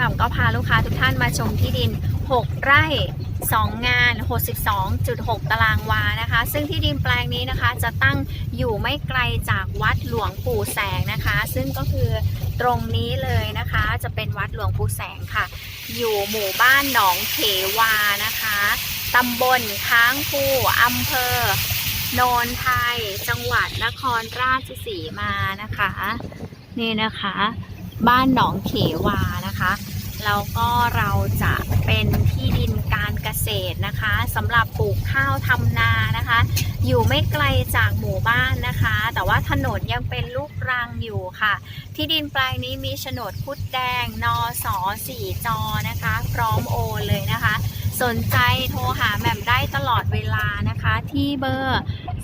ม่มก็พาลูกค้าทุกท่านมาชมที่ดิน 6 ไร่ 2 งาน 62.6 ตารางวานะคะ ซึ่งที่ดินแปลงนี้นะคะ จะตั้งอยู่ไม่ไกลจากวัดหลวงปู่แสงนะคะ ซึ่งก็คือตรงนี้เลยนะคะ จะเป็นวัดหลวงปู่แสงค่ะ อยู่หมู่บ้านหนองเขวานะคะตำบลค้างคูอำเภอโนนไทย จังหวัดนครราชสีมานะคะ นี่นะคะ บ้านหนองเขวานะคะ แล้วก็เราจะเป็นที่ดินการเกษตรนะคะสำหรับปลูกข้าวทำนานะคะ อยู่ไม่ไกลจากหมู่บ้านนะคะ แต่ว่าถนนยังเป็นลูกรังอยู่ค่ะ ที่ดินแปลงนี้มีโฉนดคุดแดงนอสอสี่จอนะคะ พร้อมโอนเลยนะคะ สนใจโทรหาแหม่มได้ตลอดเวลานะคะ ที่เบอร์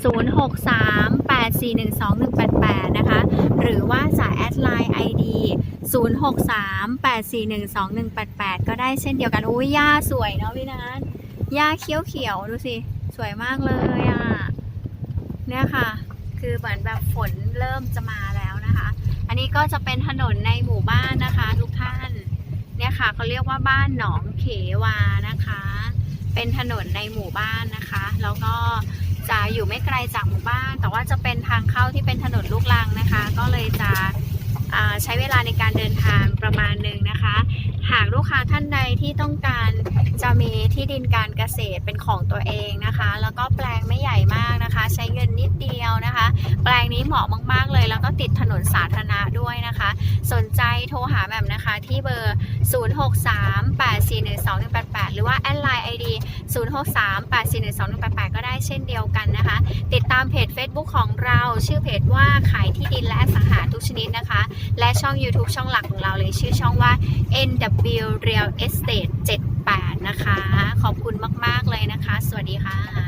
0638412188 นะคะ หรือว่าจะแอดไลน์ ID 0638412188 ก็ได้เช่นเดียวกันอุ้ยหญ้าสวยเนาะพี่นัทหญ้าเขียวๆดูสิ สวยมากเลยอะเนี่ยค่ะ คือเหมือนแบบฝนเริ่มจะมาแล้วนะคะ อันนี้ก็จะเป็นถนนในหมู่บ้านนะคะทุกท่าน เนี่ยค่ะเขาเรียกว่าบ้านหนองเขวานะคะ เป็นถนนในหมู่บ้านนะคะ แล้วก็จะอยู่ไม่ไกลจากหมู่บ้าน แต่ว่าจะเป็นทางเข้าที่เป็นถนนลูกรังนะคะ ก็เลยจะ ใช้เวลาในการเดินทางประมาณหนึ่งนะคะ หากลูกค้าท่านใดที่ต้องการจะมีที่ดินการเกษตรเป็นของตัวเองนะคะ แล้วก็แปลงไม่ใหญ่มากนะคะ ใช้เงินนิดเดียวนะคะ แปลงนี้เหมาะมาก ๆ เลย แล้วก็ติดถนนสาธารณะด้วยนะคะ สนใจโทรหาแบบนะคะที่เบอร์ 063 0638412188 ก็ได้เช่นเดียวกันนะคะ ติดตามเพจ Facebook ของเราชื่อเพจว่าขายที่ดินและสังหาทุกชนิดนะคะ และช่อง YouTube ช่องหลักของเราเลยชื่อช่องว่า NW Real Estate 78 นะคะ ขอบคุณมาก ๆ เลยนะคะ สวัสดีค่ะ